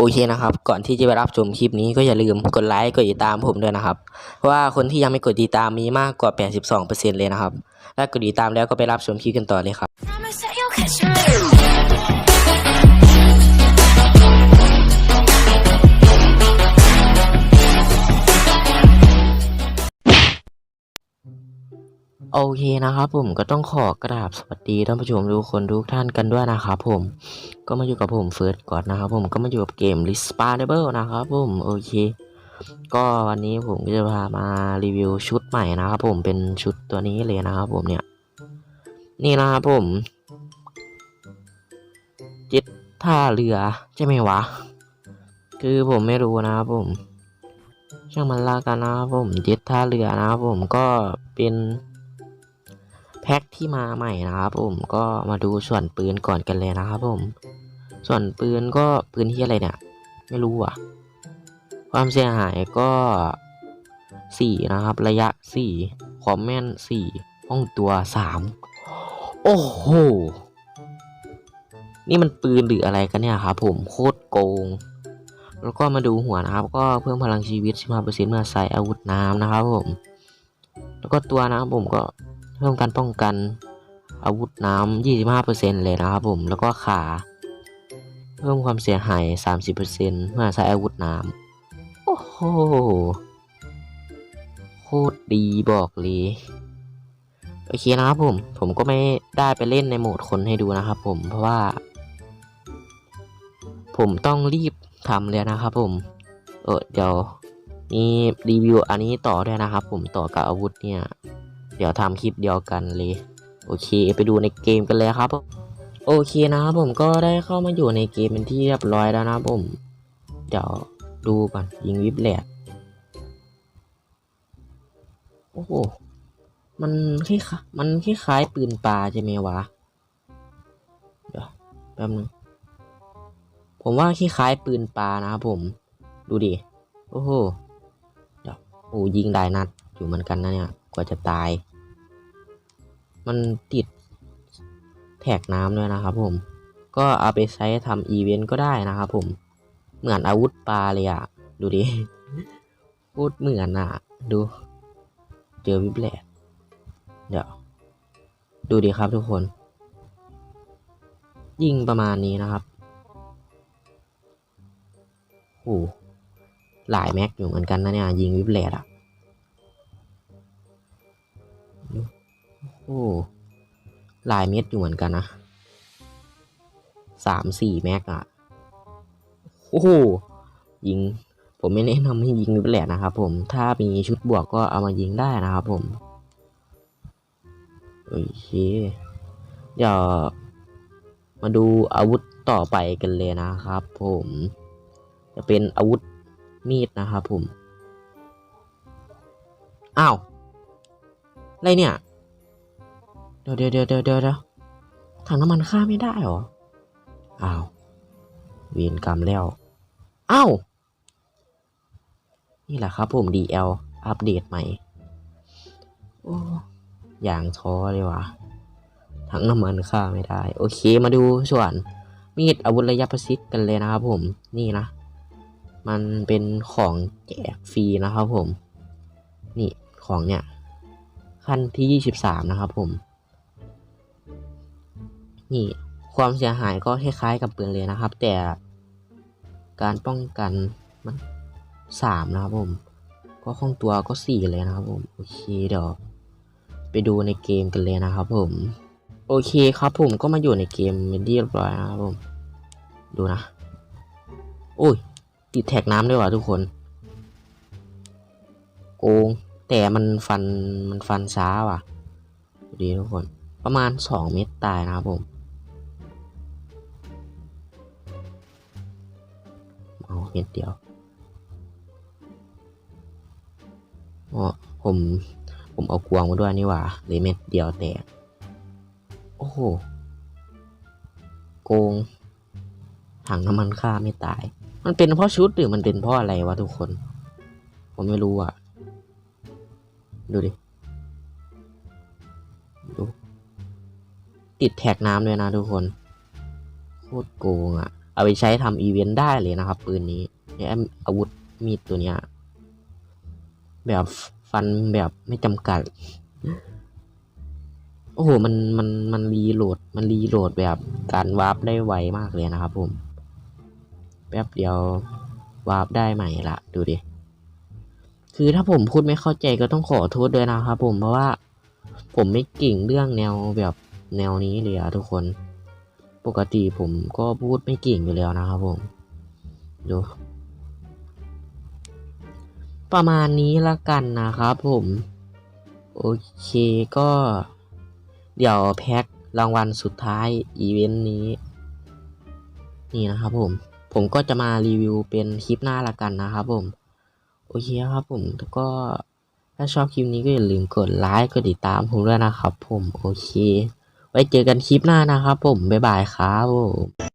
โอเคนะครับ ก่อนที่จะไปรับชมคลิปนี้ก็อย่าลืมกดไลค์กดติดตามผมด้วยนะครับ เพราะว่าคนที่ยังไม่กดติดตามมีมากกว่า 82%เลยนะครับ ถ้ากดติดตามแล้วก็ไปรับชมคลิปกันต่อเลยครับ โอเคนะครับผมก็ต้องขอกราบสวัสดีท่านผู้ชมทุกคนทุกท่านกันด้วยนะครับผมก็มาอยู่กับผมเฟิร์สก่อนนะครับผมก็มาอยู่กับเกม l i s p a d a b l e นะครับผมโอเค ก็วันนี้ผมก็จะพามารีวิวชุดใหม่นะครับผมเป็นชุดตัวนี้เลยนะครับผมเนี่ย นี่นะครับผมจิตท่าเรือใช่ไหมวะ คือผมไม่รู้นะครับผม ช่างมันละกันนะครับผมจิตท่าเรือนะครับผมก็เป็น พ็คที่มาใหม่นะครับผมก็มาดูส่วนปืนก่อนกันเลยนะครับผม ส่วนปืนก็ปืนที่อะไรเนี่ย ไม่รู้อะ ความเสียหายก็สี่นะครับ ระยะสี่ความแม่นสี่ห้องตัวสามโอ้โห นี่มันปืนหรืออะไรกันเนี่ยครับผมโคตรโกง แล้วก็มาดูหัวนะครับ ก็เพิ่มพลังชีวิต 15%เมื่อใส่อาวุธน้ำนะครับผม แล้วก็ตัวนะครับผมก็ เพิ่มการป้องกันอาวุธน้ำ 25%เลยนะครับผม แล้วก็ขา เพิ่มความเสียหาย 30%เมื่อใช้อาวุธน้ำ โอ้โห โคตรดีบอกเลย โอเคนะครับผม ผมก็ไม่ได้ไปเล่นในโหมดคนให้ดูนะครับผม เพราะว่า ผมต้องรีบทำเลยนะครับผม เออเดี๋ยวมีรีวิวอันนี้ต่อด้วยนะครับผมต่อกับอาวุธเนี่ย เดี๋ยวทำคลิปเดียวกันเลย โอเค ไปดูในเกมกันเลยครับ โอเคนะครับผมก็ได้เข้ามาอยู่ในเกมเป็นที่เรียบร้อยแล้วนะผม เดี๋ยวดูก่อนยิงวิบแหลกโอ้โห มันคล้ายมันคล้ายปืนปลาใช่ไหมวะ เดี๋ยวแป๊บนึง ผมว่าคล้ายปืนปลานะครับผม ดูดิ โอ้โห เดี๋ยวโอ้ยิงได้นัดอยู่เหมือนกันนะเนี่ย กว่าจะตาย มันติดแท็กน้ำด้วยนะครับผมก็เอาไปใช้ทำอีเวนต์ก็ได้นะครับผมเหมือนอาวุธปลาเลยอะดูดิพูดเหมือนอะดูเจอวิบแลกเดี๋ยวดูดิครับทุกคน ยิงประมาณนี้นะครับโอ้โหหลายแม็กอยู่เหมือนกันนะเนี่ยยิงวิบแลกอะ โอ้หลายเม็ดอยู่เหมือนกันนะสามสี่แม็กอะโอ้โหยิง ผมไม่แนะนำให้ยิงวิบแหลกนะครับผมถ้ามีชุดบวกก็เอามายิงได้นะครับผมโอเคเดี๋ยวมาดูอาวุธต่อไปกันเลยนะครับ ผม จะเป็นอาวุธมีดนะครับผม อ้าวอะไรเนี่ย ดี๋ยวเดี๋ยวเดี๋ยวเดี๋ยวเดี๋ยวถังน้ำมันฆ่าไม่ได้เหรอ อ้าว เวียนกรรมแล้ว อ้าว นี่แหละครับผม DL อัปเดตใหม่โอ้อย่างท้อเลยว่ะทั้งน้ำมันฆ่าไม่ได้ โอเคมาดูส่วน มีดอาวุธระยะประชิดกันเลยนะครับผม นี่นะ มันเป็นของแจกฟรีนะครับผม นี่ของเนี่ย ขั้นที่ 23 นะครับผม นี่ความเสียหายก็คล้ายๆกับปืนเลยนะครับ แต่การป้องกันมัน3นะครับผมก็คล่องตัวก็4เลยนะครับผมโอเคเดี๋ยวไปดูในเกมกันเลยนะครับผมโอเคครับผมก็มาอยู่ในเกมเป็นที่เรียบร้อยนะครับผมดูนะโอ้ยติดแท็กน้ำด้วยว่ะทุกคน โกงแต่มันฟันมันฟันช้าว่ะดูดีทุกคน ประมาณสองเม็ดตายนะครับผม ม็ดเดียวอ๋อผมผมเอากวางมาด้วยนี่หว่าเลยเม็ดเดียวแตกโอ้โหโกงถังน้ำมันฆ่าไม่ตาย มันเป็นเพราะชุดหรือมันเป็นเพราะอะไรวะทุกคน ผมไม่รู้อะ ดูดิดูติดแท็กน้ำด้วยนะทุกคน โคตรโกงอะ เอาไปใช้ทำอีเวนต์ได้เลยนะครับ ปืนนี้เนี่ยอาวุธมีดตัวเนี้ยแบบฟันแบบไม่จำกัด โอ้โห มัน มัน มันรีโหลด มันรีโหลดแบบการวาร์ปได้ไวมากเลยนะครับผม แป๊บเดียววาร์ปได้ใหม่ละ ดูดิ คือถ้าผมพูดไม่เข้าใจก็ต้องขอโทษด้วยนะครับผม เพราะว่าผมไม่เก่งเรื่องแนวแบบแนวนี้เลยอะทุกคน ปกติผมก็พูดไม่เก่งอยู่แล้วนะครับผมดูประมาณนี้ละกันนะครับผม โอเคก็ เดี๋ยวแพ็ครางวัลสุดท้ายอีเวนต์นี้ นี่นะครับผม ผมก็จะมารีวิวเป็นคลิปหน้าละกันนะครับผม โอเคครับผมแล้วก็ถ้าชอบคลิปนี้ก็อย่าลืมกดไลค์กดติดตามผมด้วยนะครับผม โอเค ไว้เจอกันคลิปหน้านะครับผมบ๊ายบายครับผม